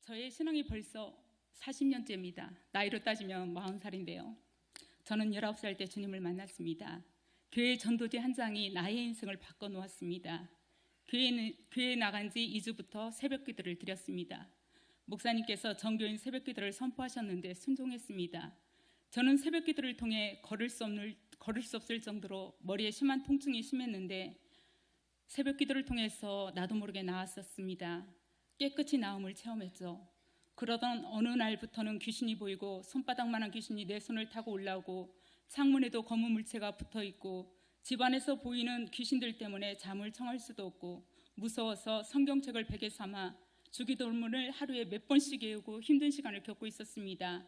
저의 신앙이 벌써 40년째입니다. 나이로 따지면 40살인데요. 저는 19살 때 주님을 만났습니다. 교회 전도지 한 장이 나의 인생을 바꿔놓았습니다. 교회는, 교회에 나간 지 2주부터 새벽 기도를 드렸습니다. 목사님께서 정교인 새벽 기도를 선포하셨는데 순종했습니다. 저는 새벽 기도를 통해 걸을 수, 없는, 걸을 수 없을 정도로 머리에 심한 통증이 심했는데 새벽 기도를 통해서 나도 모르게 나았었습니다. 깨끗이 나음을 체험했죠. 그러던 어느 날부터는 귀신이 보이고 손바닥만한 귀신이 내 손을 타고 올라오고 창문에도 검은 물체가 붙어 있고 집안에서 보이는 귀신들 때문에 잠을 청할 수도 없고 무서워서 성경책을 베개 삼아 주기도문을 하루에 몇 번씩 외우고 힘든 시간을 겪고 있었습니다.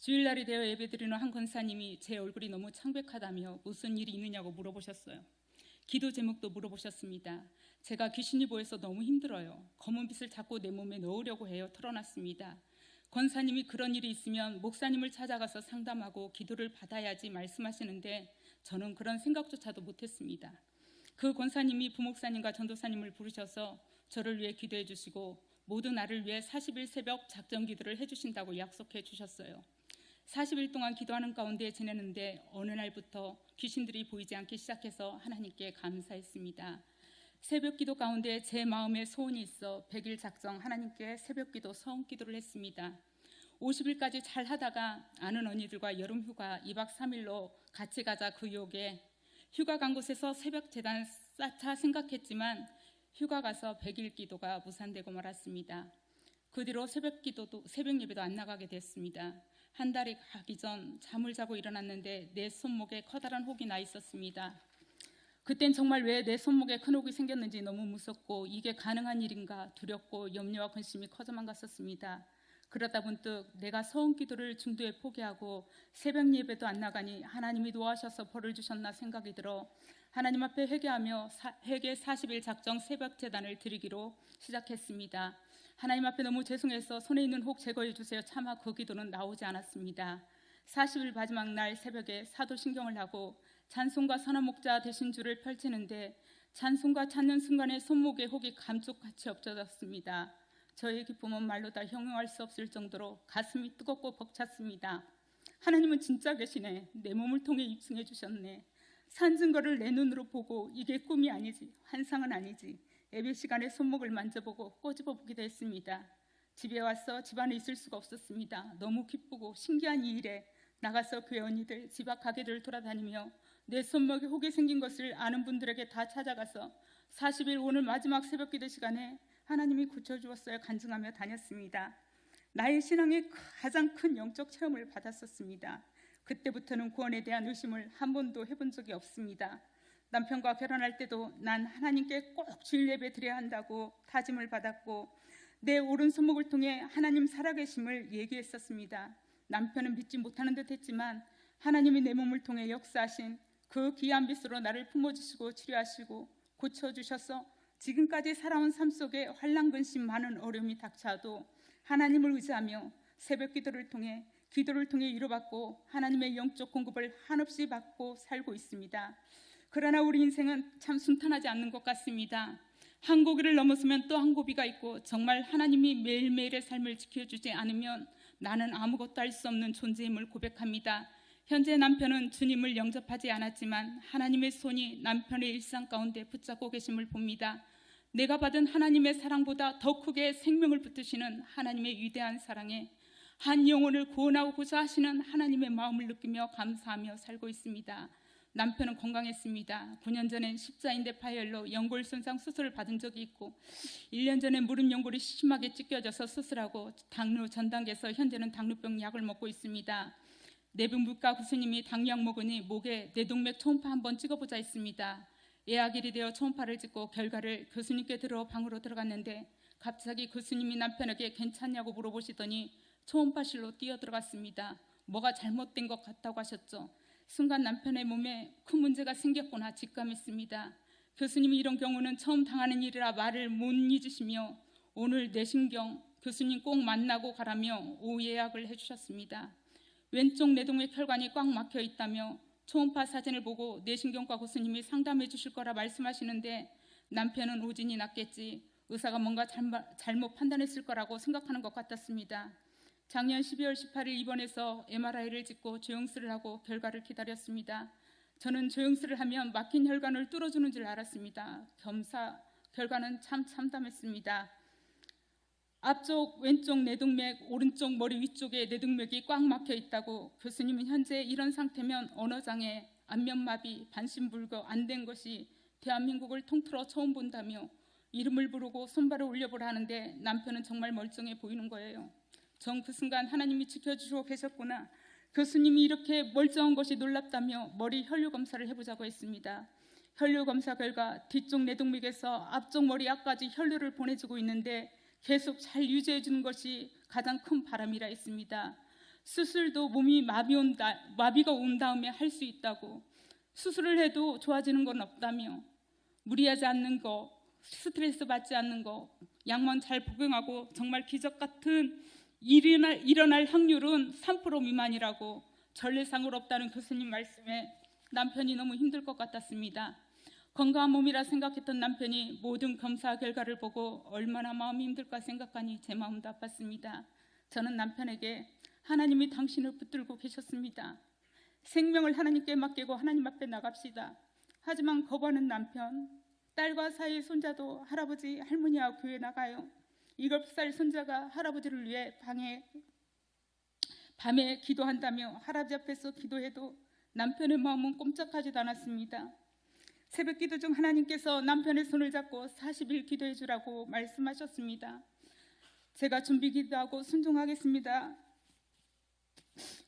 주일날이 되어 예배드리는 한 권사님이 제 얼굴이 너무 창백하다며 무슨 일이 있느냐고 물어보셨어요. 기도 제목도 물어보셨습니다. 제가 귀신이 보여서 너무 힘들어요. 검은 빛을 자꾸 내 몸에 넣으려고 해요. 털어놨습니다. 권사님이 그런 일이 있으면 목사님을 찾아가서 상담하고 기도를 받아야지 말씀하시는데 저는 그런 생각조차도 못했습니다. 그 권사님이 부목사님과 전도사님을 부르셔서 저를 위해 기도해 주시고 모든 나를 위해 40일 새벽 작전 기도를 해 주신다고 약속해 주셨어요. 40일 동안 기도하는 가운데 지내는데 어느 날부터 귀신들이 보이지 않기 시작해서 하나님께 감사했습니다. 새벽 기도 가운데 제 마음에 소원이 있어 100일 작정 하나님께 새벽 기도 서운 기도를 했습니다. 50일까지 잘 하다가 아는 언니들과 여름 휴가 2박 3일로 같이 가자 그 욕에 휴가 간 곳에서 새벽 재단 쌓자 생각했지만 휴가 가서 100일 기도가 무산되고 말았습니다. 그 뒤로 새벽 기도도 새벽 예배도 안 나가게 됐습니다. 한 달이 가기 전 잠을 자고 일어났는데 내 손목에 커다란 혹이 나 있었습니다. 그땐 정말 왜 내 손목에 큰 혹이 생겼는지 너무 무섭고 이게 가능한 일인가 두렵고 염려와 근심이 커져만 갔었습니다. 그러다 문득 내가 서운 기도를 중도에 포기하고 새벽 예배도 안 나가니 하나님이 도와셔서 벌을 주셨나 생각이 들어 하나님 앞에 회개하며 사, 회개 40일 작정 새벽 재단을 드리기로 시작했습니다. 하나님 앞에 너무 죄송해서 손에 있는 혹 제거해 주세요. 차마 그 기도는 나오지 않았습니다. 40일 마지막 날 새벽에 사도신경을 하고 찬송과 선화목자 되신 줄을 펼치는데 찬송과 찾는 순간에 손목에 혹이 감쪽같이 엎져졌습니다. 저의 기쁨은 말로 다 형용할 수 없을 정도로 가슴이 뜨겁고 벅찼습니다. 하나님은 진짜 계시네. 내 몸을 통해 입증해 주셨네. 산 증거를 내 눈으로 보고 이게 꿈이 아니지, 환상은 아니지. 예배 시간에 손목을 만져보고 꼬집어 보기도 했습니다. 집에 와서 집안에 있을 수가 없었습니다. 너무 기쁘고 신기한 이 일에 나가서 교회 언니들, 집 앞 가게들을 돌아다니며 내 손목에 혹이 생긴 것을 아는 분들에게 다 찾아가서 40일 오늘 마지막 새벽 기도 시간에 하나님이 고쳐주었어요 간증하며 다녔습니다. 나의 신앙의 가장 큰 영적 체험을 받았었습니다. 그때부터는 구원에 대한 의심을 한 번도 해본 적이 없습니다. 남편과 결혼할 때도 난 하나님께 꼭 예배 드려야 한다고 다짐을 받았고 내 오른 손목을 통해 하나님 살아계심을 얘기했었습니다. 남편은 믿지 못하는 듯 했지만 하나님이 내 몸을 통해 역사하신 그 귀한 빛으로 나를 품어주시고 치료하시고 고쳐주셔서 지금까지 살아온 삶 속에 환란근심 많은 어려움이 닥쳐도 하나님을 의지하며 새벽 기도를 통해 기도를 통해 위로받고 하나님의 영적 공급을 한없이 받고 살고 있습니다. 그러나 우리 인생은 참 순탄하지 않는 것 같습니다. 한 고비를 넘어서면 또 한 고비가 있고 정말 하나님이 매일매일의 삶을 지켜주지 않으면 나는 아무것도 할 수 없는 존재임을 고백합니다. 현재 남편은 주님을 영접하지 않았지만 하나님의 손이 남편의 일상 가운데 붙잡고 계심을 봅니다. 내가 받은 하나님의 사랑보다 더 크게 생명을 붙드시는 하나님의 위대한 사랑에 한 영혼을 구원하고자 하시는 하나님의 마음을 느끼며 감사하며 살고 있습니다. 남편은 건강했습니다. 9년 전엔 십자인대 파열로 연골 손상 수술을 받은 적이 있고 1년 전에 무릎 연골이 심하게 찢겨져서 수술하고 당뇨 전 단계에서 현재는 당뇨병 약을 먹고 있습니다. 내분부과 교수님이 당약 먹으니 목에 뇌동맥 초음파 한번 찍어보자 했습니다. 예약일이 되어 초음파를 찍고 결과를 교수님께 들어 방으로 들어갔는데 갑자기 교수님이 남편에게 괜찮냐고 물어보시더니 초음파실로 뛰어 들어갔습니다. 뭐가 잘못된 것 같다고 하셨죠. 순간 남편의 몸에 큰 문제가 생겼구나 직감했습니다. 교수님이 이런 경우는 처음 당하는 일이라 말을 못 잊으시며 오늘 내신경 교수님 꼭 만나고 가라며 오후 예약을 해주셨습니다. 왼쪽 뇌동맥 혈관이 꽉 막혀 있다며 초음파 사진을 보고 내신경과 교수님이 상담해 주실 거라 말씀하시는데 남편은 오진이 났겠지 의사가 뭔가 잘못 판단했을 거라고 생각하는 것 같았습니다. 작년 12월 18일 입원해서 MRI를 찍고 조영술을 하고 결과를 기다렸습니다. 저는 조영술을 하면 막힌 혈관을 뚫어주는 줄 알았습니다. 겸사 결과는 참 참담했습니다. 앞쪽 왼쪽 내동맥, 오른쪽 머리 위쪽에 내동맥이 꽉 막혀 있다고 교수님은 현재 이런 상태면 언어장애, 안면마비, 반신불교 안된 것이 대한민국을 통틀어 처음 본다며 이름을 부르고 손발을 올려보라 하는데 남편은 정말 멀쩡해 보이는 거예요. 전그 순간 하나님이 지켜주시고 계셨구나. 교수님이 이렇게 멀쩡한 것이 놀랍다며 머리 혈류 검사를 해보자고 했습니다. 혈류 검사 결과 뒤쪽 내동맥에서 앞쪽 머리 앞까지 혈류를 보내주고 있는데 계속 잘 유지해 주는 것이 가장 큰 바람이라 했습니다. 수술도 몸이 마비 온 다, 마비가 온 다음에 할 수 있다고 수술을 해도 좋아지는 건 없다며 무리하지 않는 거, 스트레스 받지 않는 거, 약만 잘 복용하고 정말 기적 같은 일어날, 일어날 확률은 3% 미만이라고 전례상으로 없다는 교수님 말씀에 남편이 너무 힘들 것 같았습니다. 건강한 몸이라 생각했던 남편이 모든 검사 결과를 보고 얼마나 마음이 힘들까 생각하니 제 마음도 아팠습니다. 저는 남편에게 하나님이 당신을 붙들고 계셨습니다. 생명을 하나님께 맡기고 하나님 앞에 나갑시다. 하지만 거부하는 남편, 딸과 사이 손자도 할아버지, 할머니와 교회 나가요. 이걸 살 손자가 할아버지를 위해 방에 밤에 기도한다며 할아버지 앞에서 기도해도 남편의 마음은 꼼짝하지도 않았습니다. 새벽 기도 중 하나님께서 남편의 손을 잡고 40일 기도해 주라고 말씀하셨습니다. 제가 준비 기도하고 순종하겠습니다.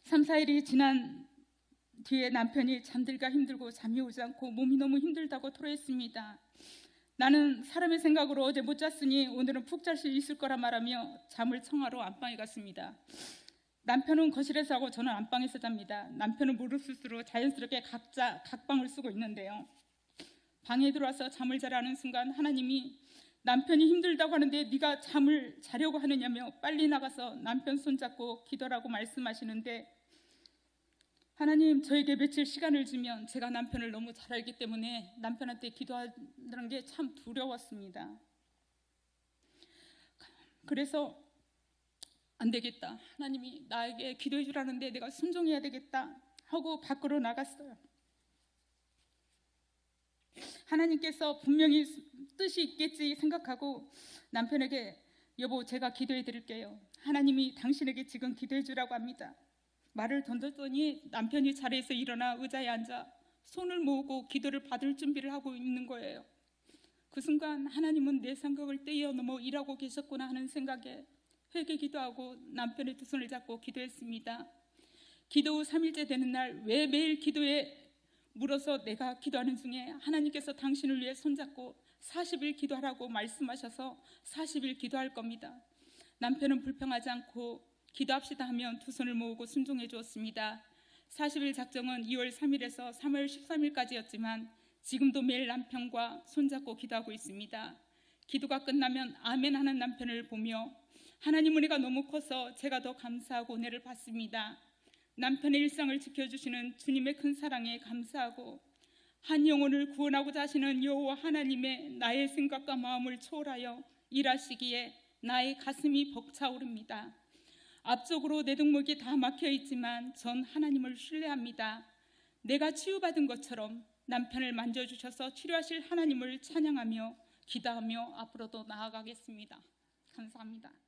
3, 4일이 지난 뒤에 남편이 잠들기가 힘들고 잠이 오지 않고 몸이 너무 힘들다고 토로했습니다. 나는 사람의 생각으로 어제 못 잤으니 오늘은 푹 잘 수 있을 거라 말하며 잠을 청하러 안방에 갔습니다. 남편은 거실에서 하고 저는 안방에서 잡니다. 남편은 무릎수스로 자연스럽게 각자 각방을 쓰고 있는데요. 방에 들어와서 잠을 자라는 순간 하나님이 남편이 힘들다고 하는데 네가 잠을 자려고 하느냐며 빨리 나가서 남편 손잡고 기도라고 말씀하시는데 하나님 저에게 며칠 시간을 주면 제가 남편을 너무 잘 알기 때문에 남편한테 기도하는 게 참 두려웠습니다. 그래서 안 되겠다. 하나님이 나에게 기도해 주라는데 내가 순종해야 되겠다 하고 밖으로 나갔어요. 하나님께서 분명히 뜻이 있겠지 생각하고 남편에게 여보 제가 기도해 드릴게요. 하나님이 당신에게 지금 기도해 주라고 합니다. 말을 던졌더니 남편이 자리에서 일어나 의자에 앉아 손을 모으고 기도를 받을 준비를 하고 있는 거예요. 그 순간 하나님은 내 생각을 떼어넘어 일하고 계셨구나 하는 생각에 회개 기도하고 남편의 두 손을 잡고 기도했습니다. 기도 후 3일째 되는 날 왜 매일 기도에 물어서 내가 기도하는 중에 하나님께서 당신을 위해 손잡고 40일 기도하라고 말씀하셔서 40일 기도할 겁니다. 남편은 불평하지 않고 기도합시다 하면 두 손을 모으고 순종해 주었습니다. 40일 작정은 2월 3일에서 3월 13일까지였지만 지금도 매일 남편과 손잡고 기도하고 있습니다. 기도가 끝나면 아멘 하는 남편을 보며 하나님 은혜가 너무 커서 제가 더 감사하고 은혜를 받습니다. 남편의 일상을 지켜주시는 주님의 큰 사랑에 감사하고 한 영혼을 구원하고자 하시는 여호와 하나님의 나의 생각과 마음을 초월하여 일하시기에 나의 가슴이 벅차오릅니다. 앞쪽으로 내 등목이 다 막혀 있지만 전 하나님을 신뢰합니다. 내가 치유받은 것처럼 남편을 만져주셔서 치료하실 하나님을 찬양하며 기도하며 앞으로도 나아가겠습니다. 감사합니다.